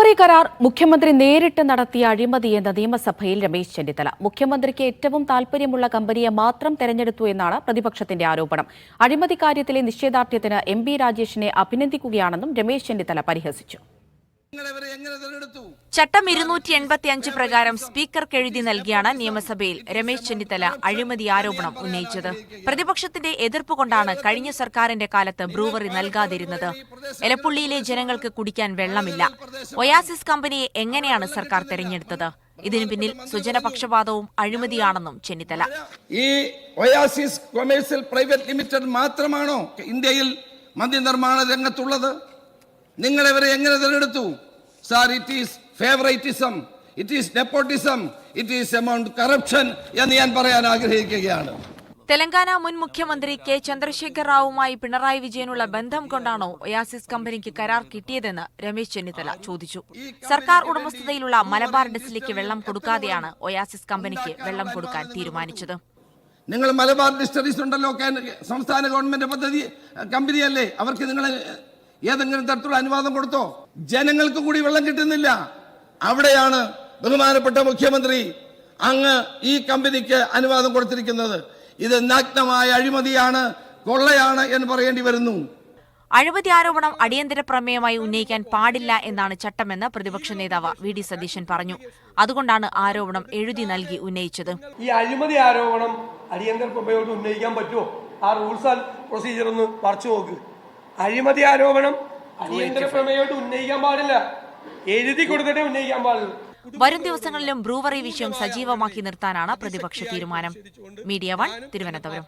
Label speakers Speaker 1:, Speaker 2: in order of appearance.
Speaker 1: Brewery കരാർ മുഖ്യമന്ത്രി നേരിട്ട് നടത്തിയ അഴിമതിയെന്ന നിയമസഭയിൽ രമേശ് ചെന്നിത്തല. മുഖ്യമന്ത്രിക്ക് ഏറ്റവും താൽപര്യമുള്ള കമ്പനിയെ മാത്രം തെരഞ്ഞെടുത്തു എന്നാണ് പ്രതിപക്ഷത്തിന്റെ ആരോപണം. അഴിമതി കാര്യത്തിലെ നിശ്ചയദാർഢ്യത്തിന് എം രാജേഷിനെ അഭിനന്ദിക്കുകയാണെന്നും രമേശ് ചെന്നിത്തല പരിഹസിച്ചു.
Speaker 2: ചട്ടം ഇരുന്നൂറ്റി എൺപത്തി അഞ്ച് പ്രകാരം സ്പീക്കർക്ക് എഴുതി നൽകിയാണ് നിയമസഭയിൽ രമേശ് ചെന്നിത്തല അഴിമതി ആരോപണം ഉന്നയിച്ചത്. പ്രതിപക്ഷത്തിന്റെ എതിർപ്പ് കൊണ്ടാണ് കഴിഞ്ഞ സർക്കാരിന്റെ കാലത്ത് ബ്രൂവറി നൽകാതിരുന്നത്. എലപ്പുള്ളിയിലെ ജനങ്ങൾക്ക് കുടിക്കാൻ വെള്ളമില്ല. ഒയാസിസ് കമ്പനിയെ എങ്ങനെയാണ് സർക്കാർ തെരഞ്ഞെടുത്തത്? ഇതിനു പിന്നിൽ സുജനപക്ഷപാതവും അഴിമതിയാണെന്നും ചെന്നിത്തല.
Speaker 3: ഈ ഒയാസിസ് കൊമേഴ്സ്യൽ പ്രൈവറ്റ് ലിമിറ്റഡ് മാത്രമാണോ ഇന്ത്യയിൽ മദ്യനിർമ്മാണ രംഗത്തുള്ളത്? നിങ്ങളെവരെ എങ്ങനെ തിരഞ്ഞെടുത്തു? Sir it is favouritism it is nepotism it is amount corruption എന്ന് ഞാൻ പറയാൻ ആഗ്രഹിക്കുകയാണ്.
Speaker 2: തെലങ്കാന മുൻ മുഖ്യമന്ത്രി കെ ചന്ദ്രശേഖർ റാവുമായി പിണറായി വിജയനുള്ള ബന്ധം കൊണ്ടാണോ ഒയാസിസ് കമ്പനിക്ക് കരാർ കിട്ടിയതെന്ന് രമേശ് ചെന്നിത്തല ചോദിച്ചു. സർക്കാർ ഉടമസ്ഥതയിലുള്ള മലബാർ ഡിസ്റ്റിലേക്ക് വെള്ളം കൊടുക്കാതെയാണ് ഒയാസിസ് കമ്പനിക്ക് വെള്ളം കൊടുക്കാൻ തീരുമാനിച്ചത്.
Speaker 3: നിങ്ങൾ മലബാർ ഡിസ്റ്ററീസ് ഉണ്ടല്ലോ സംസ്ഥാന ഗവൺമെന്റ് പദ്ധതി കമ്പനിയല്ലേ? അവർക്ക് നിങ്ങൾ ഏതെങ്കിലും തരത്തിലുള്ള അനുവാദം കൊടുത്തോ? ജനങ്ങൾക്ക് കൂടി വെള്ളം കിട്ടുന്നില്ല. അവിടെയാണ് ബഹുമാനപ്പെട്ട മുഖ്യമന്ത്രി അങ്ങ് ഈ കമ്പനിക്ക് അനുവാദം കൊടുത്തിരിക്കുന്നത്. ഇത് നഗ്നമായ അഴിമതിയാണ് കൊള്ളയാണ് എന്ന് പറയേണ്ടി വരുന്നു.
Speaker 2: അഴിമതി ആരോപണം അടിയന്തര പ്രമേയമായി ഉന്നയിക്കാൻ പാടില്ല എന്നാണ് ചട്ടമെന്ന് പ്രതിപക്ഷ നേതാവ് വി ഡി സതീശൻ പറഞ്ഞു. അതുകൊണ്ടാണ് ആരോപണം എഴുതി നൽകി ഉന്നയിച്ചത്.
Speaker 4: ഈ അഴിമതി ആരോപണം അടിയന്തര പ്രമേയം ഉന്നയിക്കാൻ പറ്റുമോ? ആ റൂൾസ് ആൻഡ് പ്രൊസീജിയർ ഒന്ന് പറിച്ചു നോക്ക്. അഴിമതി ആരോപണം അടിയന്തര പ്രമേയമായിട്ട് ഉന്നയിക്കാൻ പാടില്ല. എഴുതി കൊടുത്തിട്ടേ ഉന്നയിക്കാൻ പാടുള്ളൂ.
Speaker 2: വരും ദിവസങ്ങളിലും ബ്രൂവറി വിഷയം സജീവമാക്കി നിർത്താനാണ് പ്രതിപക്ഷ തീരുമാനം. Media one Thiruvananthapuram.